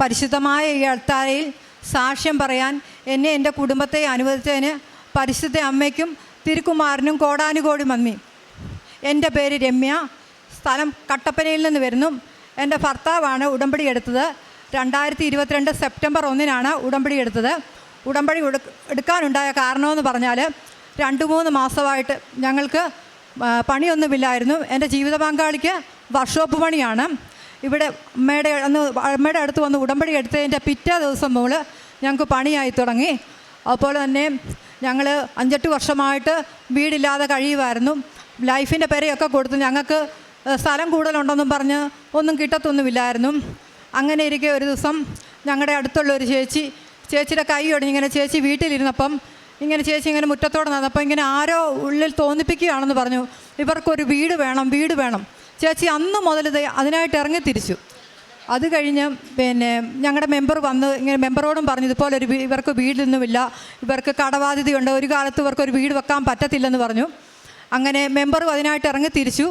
പരിശുദ്ധമായ ഈ അൾത്താരയിൽ സാക്ഷ്യം പറയാൻ എന്നെ എന്റെ കുടുംബത്തെ അനുവദിച്ചതിന് പരിശുദ്ധ അമ്മയ്ക്കും തിരുക്കുമാറിനും കോടാനുകോടി നന്ദി. എന്റെ പേര് രമ്യ. സ്ഥലം കട്ടപ്പനയിൽ നിന്ന് വരുന്നു. എന്റെ ഭർത്താവാണ് ഉടമ്പടി എടുത്തത്. രണ്ടായിരത്തി ഇരുപത്തിരണ്ട് സെപ്റ്റംബർ ഒന്നിനാണ് ഉടമ്പടി എടുത്തത്. ഉടമ്പടി എടു- എടുക്കാനുണ്ടായ കാരണമെന്ന് പറഞ്ഞാൽ രണ്ട് മൂന്ന് മാസമായിട്ട് ഞങ്ങൾക്ക് പണിയൊന്നുമില്ലായിരുന്നു. എന്റെ ജീവിത പങ്കാളിക്ക് വർക്ക്ഷോപ്പ് പണിയാണ്. ഇവിടെ അമ്മയുടെ അന്ന് അമ്മയുടെ അടുത്ത് വന്ന് ഉടമ്പടി എടുത്തതിന്റെ പിറ്റേ ദിവസം മുകൾ ഞങ്ങൾക്ക് പണിയായി തുടങ്ങി. അതുപോലെ തന്നെ ഞങ്ങൾ അഞ്ചെട്ട് വർഷമായിട്ട് വീടില്ലാതെ കഴിയുമായിരുന്നു ലൈഫിന്റെ പേരെയൊക്കെ കൊടുത്ത് ഞങ്ങൾക്ക് സ്ഥലം കൂടുതലുണ്ടെന്നും പറഞ്ഞ് ഒന്നും കിട്ടത്തൊന്നുമില്ലായിരുന്നു. അങ്ങനെ ഇരിക്കെ ഒരു ദിവസം ഞങ്ങളുടെ അടുത്തുള്ള ഒരു ചേച്ചി ചേച്ചിയുടെ കൈ ഒടിഞ്ഞ് ഇങ്ങനെ ചേച്ചി വീട്ടിലിരുന്നപ്പം ഇങ്ങനെ ചേച്ചി ഇങ്ങനെ മുറ്റത്തോടെ നടന്നപ്പോൾ ഇങ്ങനെ ആരോ ഉള്ളിൽ തോന്നിപ്പിക്കുകയാണെന്ന് പറഞ്ഞു. ഇവർക്കൊരു വീട് വേണം വീട് വേണം. ചേച്ചി അന്ന് മുതൽ അതിനായിട്ട് ഇറങ്ങി തിരിച്ചു. അത് കഴിഞ്ഞ് പിന്നെ ഞങ്ങളുടെ മെമ്പർ വന്ന് ഇങ്ങനെ മെമ്പറോടും പറഞ്ഞു ഇതുപോലെ ഒരു ഇവർക്ക് വീടൊന്നുമില്ല ഇവർക്ക് കടബാധ്യതയുണ്ട്. ഒരു കാലത്ത് ഇവർക്ക് ഒരു വീട് വെക്കാൻ പറ്റത്തില്ലെന്ന് പറഞ്ഞു. അങ്ങനെ മെമ്പറും അതിനായിട്ട് ഇറങ്ങി തിരിച്ചു.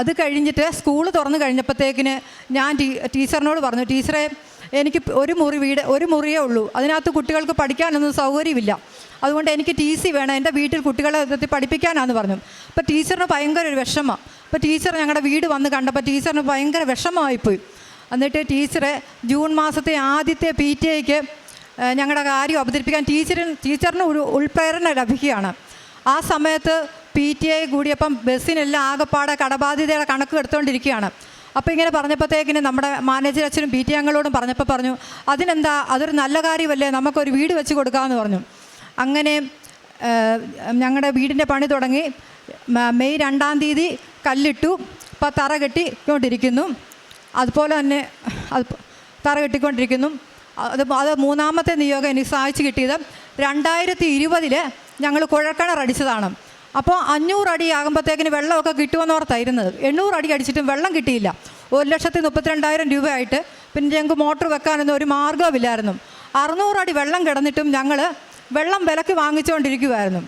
അത് കഴിഞ്ഞിട്ട് സ്കൂൾ തുറന്നു കഴിഞ്ഞപ്പോഴത്തേക്കിന് ഞാൻ ടീച്ചറിനോട് പറഞ്ഞു ടീച്ചറെ എനിക്ക് ഒരു മുറി വീട് ഒരു മുറിയേ ഉള്ളൂ. അതിനകത്ത് കുട്ടികൾക്ക് പഠിക്കാനൊന്നും സൗകര്യമില്ല. അതുകൊണ്ട് എനിക്ക് ടി സി വേണം. എന്റെ വീട്ടിൽ കുട്ടികളെ എത്തി പഠിപ്പിക്കാനാന്ന് പറഞ്ഞു. അപ്പോൾ ടീച്ചറിന് ഭയങ്കര ഒരു വിഷമം. അപ്പോൾ ടീച്ചർ ഞങ്ങളുടെ വീട് വന്ന് കണ്ടപ്പോൾ ടീച്ചറിന് ഭയങ്കര വിഷമമായിപ്പോയി. എന്നിട്ട് ടീച്ചറെ ജൂൺ മാസത്തെ ആദ്യത്തെ പി ടി ഐക്ക് ഞങ്ങളുടെ കാര്യം അവതരിപ്പിക്കാൻ ടീച്ചറിന് ടീച്ചറിന് ഒരു ഉൾപ്രേരണ ലഭിക്കുകയാണ്. ആ സമയത്ത് പി ടി ഐ കൂടിയപ്പം ബസ്സിനെല്ലാം ആകെപ്പാടെ കടബാധ്യതയുടെ കണക്ക് എടുത്തുകൊണ്ടിരിക്കുകയാണ് അപ്പോൾ ഇങ്ങനെ പറഞ്ഞപ്പോഴത്തേക്കിന് നമ്മുടെ മാനേജർ അച്ഛനും ബി ടി അംഗങ്ങളോടും പറഞ്ഞപ്പോൾ പറഞ്ഞു അതിനെന്താ? അതൊരു നല്ല കാര്യമല്ലേ? നമുക്കൊരു വീട് വെച്ച് കൊടുക്കാമെന്ന് പറഞ്ഞു. അങ്ങനെ ഞങ്ങളുടെ വീടിന്റെ പണി തുടങ്ങി മെയ് രണ്ടാം തീയതി കല്ലിട്ടു ഇപ്പോൾ തറ കെട്ടിക്കൊണ്ടിരിക്കുന്നു. അതുപോലെ തന്നെ അത് തറ കെട്ടിക്കൊണ്ടിരിക്കുന്നു. അത് അത് മൂന്നാമത്തെ നിയോഗം എനിക്ക് സഹായിച്ച് കിട്ടിയത് രണ്ടായിരത്തി ഇരുപതിൽ ഞങ്ങൾ കുഴൽക്കിണർ അടിച്ചതാണ്. അപ്പോൾ അഞ്ഞൂറ് അടി ആകുമ്പോഴത്തേക്കിന് വെള്ളമൊക്കെ കിട്ടുമെന്ന് ഓർത്തായിരുന്നത് എണ്ണൂറ് അടി അടിച്ചിട്ടും വെള്ളം കിട്ടിയില്ല. ഒരു ലക്ഷത്തി മുപ്പത്തിരണ്ടായിരം രൂപയായിട്ട് പിന്നെ ഞങ്ങൾക്ക് മോട്ടോർ വെക്കാനൊന്നും ഒരു മാർഗമില്ലായിരുന്നു അറുന്നൂറടി വെള്ളം കിടന്നിട്ടും ഞങ്ങൾ വെള്ളം വിലക്ക് വാങ്ങിച്ചുകൊണ്ടിരിക്കുമായിരുന്നു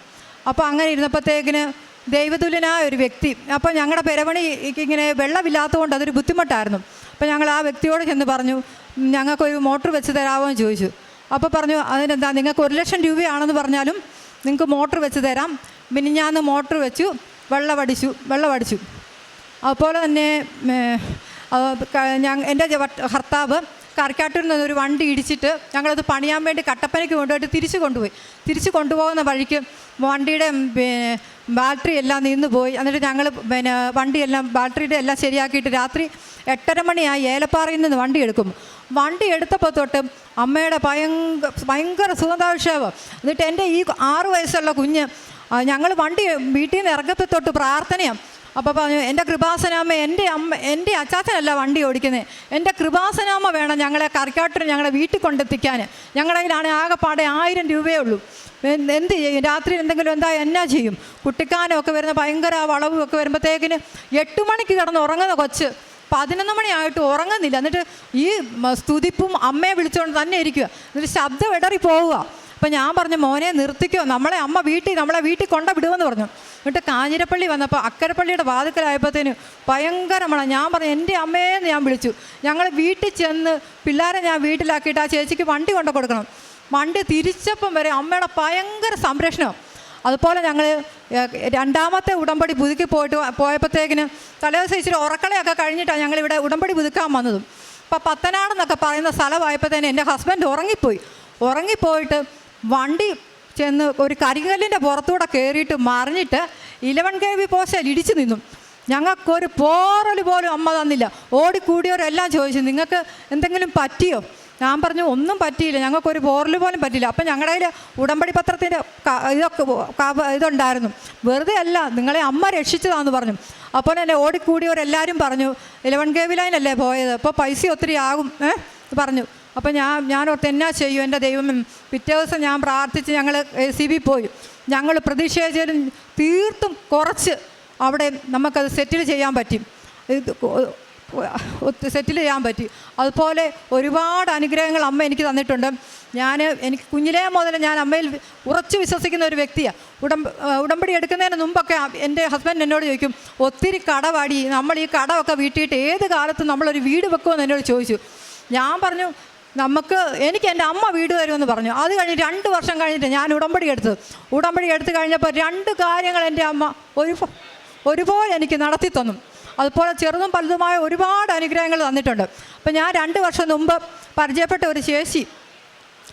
അപ്പോൾ അങ്ങനെ ഇരുന്നപ്പോഴത്തേക്കിന് ദൈവതുല്യനായ ഒരു വ്യക്തി അപ്പോൾ ഞങ്ങളുടെ പെരവണി ഇങ്ങനെ വെള്ളമില്ലാത്തതുകൊണ്ട് അതൊരു ബുദ്ധിമുട്ടായിരുന്നു. അപ്പോൾ ഞങ്ങൾ ആ വ്യക്തിയോട് ചെന്ന് പറഞ്ഞു ഞങ്ങൾക്ക് ഞങ്ങൾക്കൊരു മോട്ടോർ വെച്ച് തരാമോ എന്ന് ചോദിച്ചു. അപ്പോൾ പറഞ്ഞു അതിനെന്താ നിങ്ങൾക്ക് ഒരു ലക്ഷം രൂപയാണെന്ന് പറഞ്ഞാലും നിങ്ങൾക്ക് മോട്ടോർ വെച്ച് തരാം. മിനിഞ്ഞാന്ന് മോട്ടർ വെച്ചു വെള്ളമടിച്ചു വെള്ളമടിച്ചു അതുപോലെ തന്നെ ഞാൻ എന്റെ ഭർത്താവ് കറിക്കാട്ടിൽ നിന്ന് ഒരു വണ്ടി ഇടിച്ചിട്ട് ഞങ്ങളത് പണിയാൻ വേണ്ടി കട്ടപ്പനയ്ക്ക് കൊണ്ടുപോയിട്ട് തിരിച്ചു കൊണ്ടുപോയി. തിരിച്ചു കൊണ്ടുപോകുന്ന വഴിക്ക് വണ്ടിയുടെ ബാറ്ററി എല്ലാം നിന്ന് പോയി. എന്നിട്ട് ഞങ്ങൾ പിന്നെ വണ്ടിയെല്ലാം ബാറ്ററിയുടെ എല്ലാം ശരിയാക്കിയിട്ട് രാത്രി എട്ടര മണിയായി ഏലപ്പാറയിൽ നിന്ന് വണ്ടി എടുക്കും. വണ്ടി എടുത്തപ്പോൾ തൊട്ട് അമ്മയുടെ ഭയങ്കര ഭയങ്കര സുഗന്ധാഭിഷേകം എന്നിട്ട് എന്റെ ഈ ആറ് വയസ്സുള്ള കുഞ്ഞ് ഞങ്ങൾ വണ്ടി വീട്ടിൽ നിന്ന് ഇറങ്ങത്തെ തൊട്ട് പ്രാർത്ഥനയാണ് അപ്പോൾ പറഞ്ഞു എന്റെ കൃപാസനാമ്മ എന്റെ അമ്മ എന്റെ അച്ചാച്ചനല്ല വണ്ടി ഓടിക്കുന്നത് എന്റെ കൃപാസനാമ്മ വേണം ഞങ്ങളെ കറിക്കാട്ടിന് ഞങ്ങളെ വീട്ടിൽ കൊണ്ടെത്തിക്കാൻ കയ്യിലാണെങ്കിൽ ആകെപ്പാടെ ആയിരം രൂപയേ ഉള്ളൂ. എന്ത് ചെയ്യും? രാത്രി എന്തെങ്കിലും എന്താ എന്നാ ചെയ്യും? കുട്ടിക്കാനമൊക്കെ വരുന്ന ഭയങ്കര വളവും ഒക്കെ വരുമ്പോഴത്തേക്കിന് എട്ട് മണിക്ക് കിടന്ന് ഉറങ്ങുന്ന കൊച്ച് പതിനൊന്ന് മണിയായിട്ട് ഉറങ്ങുന്നില്ല. എന്നിട്ട് ഈ സ്തുതിപ്പും അമ്മയെ വിളിച്ചുകൊണ്ട് തന്നെ ഇരിക്കുക എന്നിട്ട് ശബ്ദം ഇടറി പോവുക അപ്പം ഞാൻ പറഞ്ഞു മോനെ നിർത്തിക്കോ. നമ്മളെ അമ്മ വീട്ടിൽ നമ്മളെ വീട്ടിൽ കൊണ്ട വിടുമെന്ന് പറഞ്ഞു. എന്നിട്ട് കാഞ്ഞിരപ്പള്ളി വന്നപ്പോൾ അക്കരപ്പള്ളിയുടെ വാതിക്കലായപ്പോഴത്തേന് ഭയങ്കര മണം. ഞാൻ പറഞ്ഞു എന്റെ അമ്മയെന്ന് ഞാൻ വിളിച്ചു. ഞങ്ങൾ വീട്ടിൽ ചെന്ന് പിള്ളേരെ ഞാൻ വീട്ടിലാക്കിയിട്ട് ആ ചേച്ചിക്ക് വണ്ടി കൊണ്ടു കൊടുക്കണം. വണ്ടി തിരിച്ചപ്പം വരെ അമ്മയുടെ ഭയങ്കര സംരക്ഷണം. അതുപോലെ ഞങ്ങൾ രണ്ടാമത്തെ ഉടമ്പടി പുതുക്കി പോയിട്ട് പോയപ്പോഴത്തേക്കിന് തലേദിവസം ഇച്ചിരി ഉറക്കളയൊക്കെ കഴിഞ്ഞിട്ടാണ് ഞങ്ങളിവിടെ ഉടമ്പടി പുതുക്കാൻ വന്നതും. അപ്പോൾ പത്തനാടെന്നൊക്കെ പറയുന്ന സ്ഥലമായപ്പോഴത്തേന് എന്റെ ഹസ്ബൻഡ് ഉറങ്ങിപ്പോയി. ഉറങ്ങിപ്പോയിട്ട് വണ്ടി ചെന്ന് ഒരു കരികല്ലിന്റെ പുറത്തൂടെ കയറിയിട്ട് മറിഞ്ഞിട്ട് ഇലവൻ കെ വി പോസ്റ്റൽ ഇടിച്ചു നിന്നു. ഞങ്ങൾക്കൊരു പോറൽ പോലും അമ്മ തന്നില്ല. ഓടിക്കൂടിയവരെല്ലാം ചോദിച്ചു നിങ്ങൾക്ക് എന്തെങ്കിലും പറ്റിയോ? ഞാൻ പറഞ്ഞു ഒന്നും പറ്റിയില്ല. ഞങ്ങൾക്കൊരു പോറൽ പോലും പറ്റിയില്ല. അപ്പം ഞങ്ങളുടെ കയ്യിൽ ഉടമ്പടി പത്രത്തിന്റെ ഇതൊക്കെ ഇതുണ്ടായിരുന്നു. വെറുതെ അല്ല നിങ്ങളെ അമ്മ രക്ഷിച്ചതാണെന്ന് പറഞ്ഞു. അപ്പോൾ എന്നെ ഓടിക്കൂടിയവരെല്ലാവരും പറഞ്ഞു ഇലവൻ കെ വി ലൈനല്ലേ പോയത്? അപ്പോൾ പൈസ ഒത്തിരി ആകും. പറഞ്ഞു. അപ്പോൾ ഞാൻ ഞാൻ ഓർത്ത് എന്നാ ചെയ്യും? എന്റെ ദൈവം പിറ്റേ ദിവസം ഞാൻ പ്രാർത്ഥിച്ച് ഞങ്ങൾ എ സി ബി പോയി. ഞങ്ങൾ പ്രതിഷേധിച്ചാലും തീർത്തും കുറച്ച് അവിടെ നമുക്കത് സെറ്റിൽ ചെയ്യാൻ പറ്റും. സെറ്റിൽ ചെയ്യാൻ പറ്റി. അതുപോലെ ഒരുപാട് അനുഗ്രഹങ്ങൾ അമ്മ എനിക്ക് തന്നിട്ടുണ്ട്. ഞാൻ എനിക്ക് കുഞ്ഞിലേ മുതൽ ഞാൻ അമ്മയിൽ ഉറച്ചു വിശ്വസിക്കുന്ന ഒരു വ്യക്തിയാണ് ഉടമ്പ ഉടമ്പടി എടുക്കുന്നതിന് മുമ്പൊക്കെ എന്റെ ഹസ്ബൻഡ് എന്നോട് ചോദിക്കും ഒത്തിരി കടവാടി നമ്മൾ ഈ കടമൊക്കെ വീട്ടിയിട്ട് ഏത് കാലത്തും നമ്മളൊരു വീട് വെക്കുമെന്ന് എന്നോട് ചോദിച്ചു. ഞാൻ പറഞ്ഞു നമുക്ക് എനിക്ക് എന്റെ അമ്മ വീട് വരുമെന്ന് പറഞ്ഞു. അത് കഴിഞ്ഞ് രണ്ട് വർഷം കഴിഞ്ഞിട്ട് ഞാൻ ഉടമ്പടി എടുത്തത് ഉടമ്പടി എടുത്തു കഴിഞ്ഞപ്പോൾ രണ്ട് കാര്യങ്ങൾ എന്റെ അമ്മ ഒരു ഒരുപോലെ എനിക്ക് നടത്തി തന്നു. അതുപോലെ ചെറുതും പലതുമായ ഒരുപാട് അനുഗ്രഹങ്ങൾ തന്നിട്ടുണ്ട്. അപ്പം ഞാൻ രണ്ട് വർഷം മുമ്പ് പരിചയപ്പെട്ട ഒരു ചേച്ചി.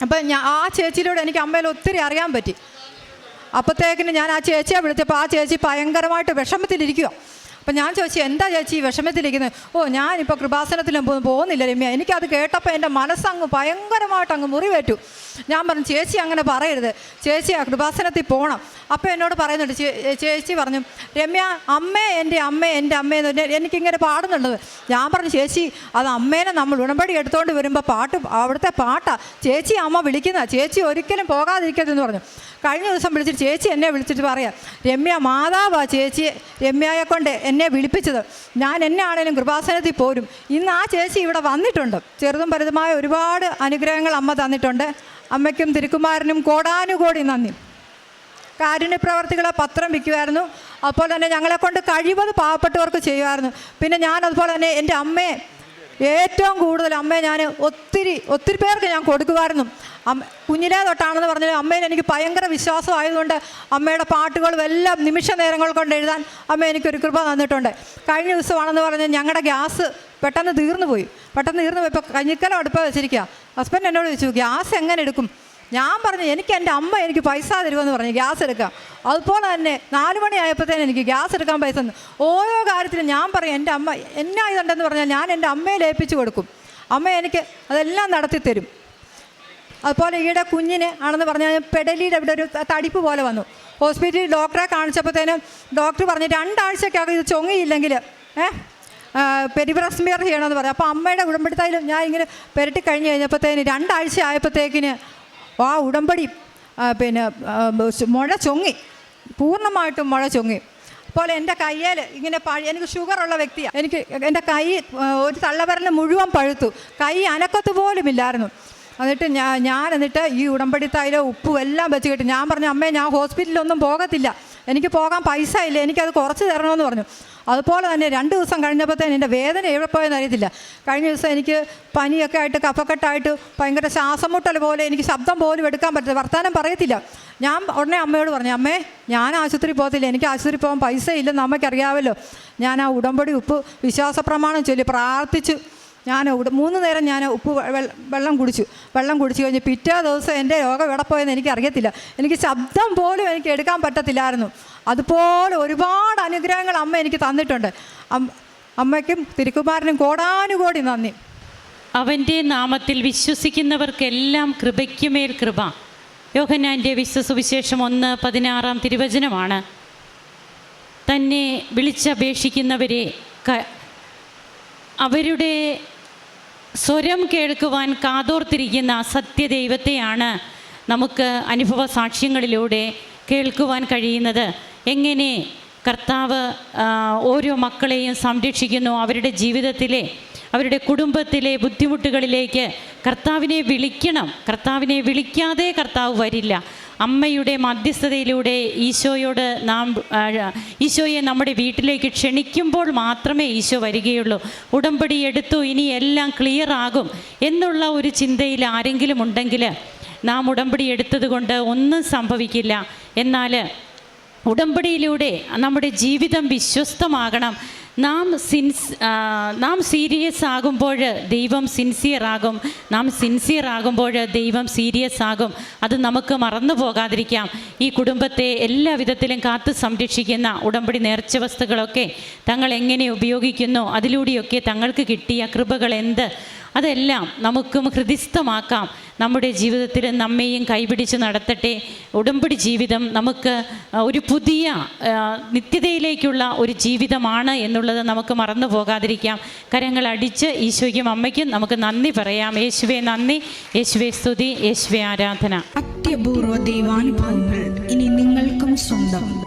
അപ്പം ഞാൻ ആ ചേച്ചിയിലൂടെ എനിക്ക് അമ്മയിൽ ഒത്തിരി അറിയാൻ പറ്റി. അപ്പോഴത്തേക്കിന് ഞാൻ ആ ചേച്ചിയെ വിളിച്ചപ്പോൾ ആ ചേച്ചി ഭയങ്കരമായിട്ട് വിഷമത്തിലിരിക്കുക. അപ്പം ഞാൻ ചോദിച്ചു എന്താ ചേച്ചി വിഷമത്തിലിരിക്കുന്നത് ഓ ഞാനിപ്പോൾ കൃപാസനത്തിലും പോകുന്നില്ല രമ്യ. എനിക്കത് കേട്ടപ്പോൾ എന്റെ മനസ്സങ്ങ് ഭയങ്കരമായിട്ട് അങ്ങ് മുറിവേറ്റു. ഞാൻ പറഞ്ഞു ചേച്ചി അങ്ങനെ പറയരുത്. ചേച്ചി ആ കൃപാസനത്തിൽ പോകണം അപ്പോൾ എന്നോട് പറയുന്നുണ്ട് ചേച്ചി പറഞ്ഞു രമ്യ അമ്മേ എന്റെ അമ്മ എന്റെ അമ്മയെന്ന് പറഞ്ഞാൽ എനിക്കിങ്ങനെ പാടുന്നുള്ളത്. ഞാൻ പറഞ്ഞു ചേച്ചി അത് അമ്മേനെ നമ്മൾ ഉടമ്പടി എടുത്തുകൊണ്ട് വരുമ്പോൾ പാട്ട് അവിടുത്തെ പാട്ടാണ് ചേച്ചി അമ്മ വിളിക്കുന്ന ചേച്ചി ഒരിക്കലും പോകാതിരിക്കരുതെന്ന് പറഞ്ഞു. കഴിഞ്ഞ ദിവസം വിളിച്ചിട്ട് ചേച്ചി എന്നെ വിളിച്ചിട്ട് പറയാം രമ്യ മാതാവാ ചേച്ചി രമ്യയെ കൊണ്ട് എന്നെ വിളിപ്പിച്ചത്. ഞാൻ എന്നെ ആണേലും കൃപാസനത്തിൽ പോരും. ഇന്ന് ആ ചേച്ചി ഇവിടെ വന്നിട്ടുണ്ട്. ചെറുതും പരുതുമായ ഒരുപാട് അനുഗ്രഹങ്ങൾ അമ്മ തന്നിട്ടുണ്ട്. അമ്മയ്ക്കും തിരുക്കുമാരനും കോടാനുകോടി നന്ദി. കാരുണ്യ പ്രവർത്തികളെ പത്രം വിൽക്കുമായിരുന്നു. അപ്പോൾ തന്നെ ഞങ്ങളെ കൊണ്ട് കഴിവത് പാവപ്പെട്ടവർക്ക് ചെയ്യുമായിരുന്നു. പിന്നെ ഞാൻ അതുപോലെ തന്നെ എന്റെ അമ്മയെ ഏറ്റവും കൂടുതൽ അമ്മയെ ഞാൻ ഒത്തിരി ഒത്തിരി പേർക്ക് ഞാൻ കൊടുക്കുമായിരുന്നു. അമ്മ കുഞ്ഞിലേ തൊട്ടാണെന്ന് പറഞ്ഞാൽ അമ്മയിൽ എനിക്ക് ഭയങ്കര വിശ്വാസമായതുകൊണ്ട് അമ്മയുടെ പാട്ടുകളും എല്ലാം നിമിഷ നേരങ്ങൾ കൊണ്ട് എഴുതാൻ അമ്മ എനിക്കൊരു കൃപ തന്നിട്ടുണ്ട്. കഴിഞ്ഞ ദിവസമാണെന്ന് പറഞ്ഞാൽ ഞങ്ങളുടെ ഗ്യാസ് പെട്ടെന്ന് തീർന്നു പോയി. പെട്ടെന്ന് തീർന്നു പോയി. ഇപ്പോൾ കഞ്ഞിക്കലം അടുപ്പ് വെച്ചിരിക്കുക ഹസ്ബൻഡ് എന്നോട് ചോദിച്ചു ഗ്യാസ് എങ്ങനെ എടുക്കും? ഞാൻ പറഞ്ഞു എനിക്ക് എന്റെ അമ്മ എനിക്ക് പൈസ തരുമെന്ന് പറഞ്ഞു ഗ്യാസ് എടുക്കാം. അതുപോലെ തന്നെ നാല് മണിയായപ്പോഴത്തേനും എനിക്ക് ഗ്യാസ് എടുക്കാൻ പൈസ തന്നു. ഓരോ കാര്യത്തിലും ഞാൻ പറയും എന്റെ അമ്മ എന്നാ ഇതുണ്ടെന്ന് പറഞ്ഞാൽ ഞാൻ എന്റെ അമ്മയെ ലയിപ്പിച്ചു കൊടുക്കും. അമ്മ എനിക്ക് അതെല്ലാം നടത്തി തരും. അതുപോലെ ഈയിടെ കുഞ്ഞിന് ആണെന്ന് പറഞ്ഞാൽ പെടലിയുടെ അവിടെ ഒരു തടിപ്പ് പോലെ വന്നു. ഹോസ്പിറ്റലിൽ ഡോക്ടറെ കാണിച്ചപ്പോഴത്തേനും ഡോക്ടർ പറഞ്ഞു രണ്ടാഴ്ചക്കകം ഇത് ചൊങ്ങിയില്ലെങ്കിൽ ഏ പെരിബ്രസ്മിയർ ചെയ്യണമെന്ന് പറയും. അപ്പോൾ അമ്മയുടെ ഉടമ്പടിത്തായാലും ഞാൻ ഇങ്ങനെ പെരട്ടി കഴിഞ്ഞ് കഴിഞ്ഞപ്പോഴത്തേന് രണ്ടാഴ്ച ആയപ്പോഴത്തേക്കിന് ആ ഉടമ്പടി പിന്നെ മുഴ ചൊങ്ങി. പൂർണമായിട്ടും മുഴ ചൊങ്ങി. അപ്പോൾ എന്റെ കയ്യിൽ ഇങ്ങനെ പഴ എനിക്ക് ഷുഗറുള്ള വ്യക്തിയാണ് എനിക്ക് എന്റെ കൈ ഒരു തള്ളവരൽ മുഴുവൻ പഴുത്തു. കൈ അനക്കത്ത് പോലും ഇല്ലായിരുന്നു. എന്നിട്ട് ഞാൻ ഞാൻ എന്നിട്ട് ഈ ഉടമ്പടി തൈലോ ഉപ്പും എല്ലാം വെച്ച് കിട്ടും. ഞാൻ പറഞ്ഞു അമ്മേ ഞാൻ ഹോസ്പിറ്റലിലൊന്നും പോകത്തില്ല. എനിക്ക് പോകാൻ പൈസ ഇല്ല? എനിക്കത് കുറച്ച് തരണമെന്ന് പറഞ്ഞു. അതുപോലെ തന്നെ രണ്ട് ദിവസം കഴിഞ്ഞപ്പോഴത്തേന് എന്റെ വേദന എവിടെ പോയെന്ന് അറിയത്തില്ല. കഴിഞ്ഞ ദിവസം എനിക്ക് പനിയൊക്കെ ആയിട്ട് കഫക്കെട്ടായിട്ട് ഭയങ്കര ശ്വാസം മുട്ടൽ പോലെ എനിക്ക് ശബ്ദം പോലും എടുക്കാൻ പറ്റില്ല വർത്തമാനം പറയത്തില്ല. ഞാൻ ഉടനെ അമ്മയോട് പറഞ്ഞു അമ്മേ ഞാൻ ആശുപത്രി പോകത്തില്ല. എനിക്ക് ആശുപത്രി പോകാൻ പൈസ ഇല്ലെന്ന് അമ്മയ്ക്കറിയാമല്ലോ ഞാൻ ആ ഉടമ്പടി ഉപ്പ് വിശ്വാസ പ്രമാണം ചൊല്ലി പ്രാർത്ഥിച്ചു. ഞാൻ മൂന്ന് നേരം ഞാൻ ഉപ്പ് വെള്ളം കുടിച്ചു. വെള്ളം കുടിച്ചു കഴിഞ്ഞ് പിറ്റേ ദിവസം എന്റെ രോഗം എവിടെ പോയെന്ന് എനിക്ക് അറിയത്തില്ല എനിക്ക് ശബ്ദം പോലും എനിക്ക് എടുക്കാൻ പറ്റത്തില്ലായിരുന്നു. അതുപോലെ ഒരുപാട് അനുഗ്രഹങ്ങൾ അമ്മ എനിക്ക് തന്നിട്ടുണ്ട്. അമ്മയ്ക്കും തിരുക്കുമാരനും കോടാനുകോടി നന്ദി. അവന്റെ നാമത്തിൽ വിശ്വസിക്കുന്നവർക്കെല്ലാം കൃപയ്ക്കുമേൽ കൃപ. യോഹന്നാന്റെ വിശ്വസുവിശേഷം ഒന്ന് പതിനാറാം തിരുവചനമാണ്. തന്നെ വിളിച്ചപേക്ഷിക്കുന്നവരെ അവരുടെ സ്വരം കേൾക്കുവാൻ കാതോർത്തിരിക്കുന്ന സത്യദൈവത്തെയാണ് നമുക്ക് അനുഭവ സാക്ഷ്യങ്ങളിലൂടെ കേൾക്കുവാൻ കഴിയുന്നത്. എങ്ങനെ കർത്താവ് ഓരോ മക്കളെയും സംരക്ഷിക്കുന്നു അവരുടെ ജീവിതത്തിലെ അവരുടെ കുടുംബത്തിലെ ബുദ്ധിമുട്ടുകളിലേക്ക് കർത്താവിനെ വിളിക്കണം. കർത്താവിനെ വിളിക്കാതെ കർത്താവ് വരില്ല. അമ്മയുടെ മധ്യസ്ഥതയിലൂടെ ഈശോയോട് നാം ഈശോയെ നമ്മുടെ വീട്ടിലേക്ക് ക്ഷണിക്കുമ്പോൾ മാത്രമേ ഈശോ വരികയുള്ളൂ. ഉടമ്പടി എടുത്തു ഇനി എല്ലാം ക്ലിയർ ആകും എന്നുള്ള ഒരു ചിന്തയിൽ ആരെങ്കിലും ഉണ്ടെങ്കിൽ നാം ഉടമ്പടി എടുത്തത് കൊണ്ട് ഒന്നും സംഭവിക്കില്ല. എന്നാൽ ഉടമ്പടിയിലൂടെ നമ്മുടെ ജീവിതം വിശ്വസ്തമാകണം. നാം സിൻസ് നാം സീരിയസ് ആകുമ്പോൾ ദൈവം സിൻസിയർ ആകും. നാം സിൻസിയർ ആകുമ്പോൾ ദൈവം സീരിയസ് ആകും. അത് നമുക്ക് മറന്നു പോകാതിരിക്കാം. ഈ കുടുംബത്തെ എല്ലാ വിധത്തിലും കാത്തു സംരക്ഷിക്കുന്ന ഉടമ്പടി നേർച്ച വസ്തുക്കളൊക്കെ തങ്ങൾ എങ്ങനെ ഉപയോഗിക്കുന്നു അതിലൂടെയൊക്കെ തങ്ങൾക്ക് കിട്ടിയ കൃപകൾ എന്ത്? അതെല്ലാം നമുക്കും ഹൃദിസ്ഥമാക്കാം. നമ്മുടെ ജീവിതത്തിൽ നമ്മെയും കൈപിടിച്ച് നടത്തട്ടെ. ഉടമ്പടി ജീവിതം നമുക്ക് ഒരു പുതിയ നിത്യതയിലേക്കുള്ള ഒരു ജീവിതമാണ് എന്നുള്ളത് നമുക്ക് മറന്നു പോകാതിരിക്കാം. കരങ്ങൾ അടിച്ച് ഈശോയ്ക്കും അമ്മയ്ക്കും നമുക്ക് നന്ദി പറയാം. യേശുവെ നന്ദി. യേശുവെ സ്തുതി. യേശുവെ ആരാധന. അത്യപൂർവ ദൈവാനുഭവങ്ങൾ ഇനി നിങ്ങൾക്കും സ്വന്തം.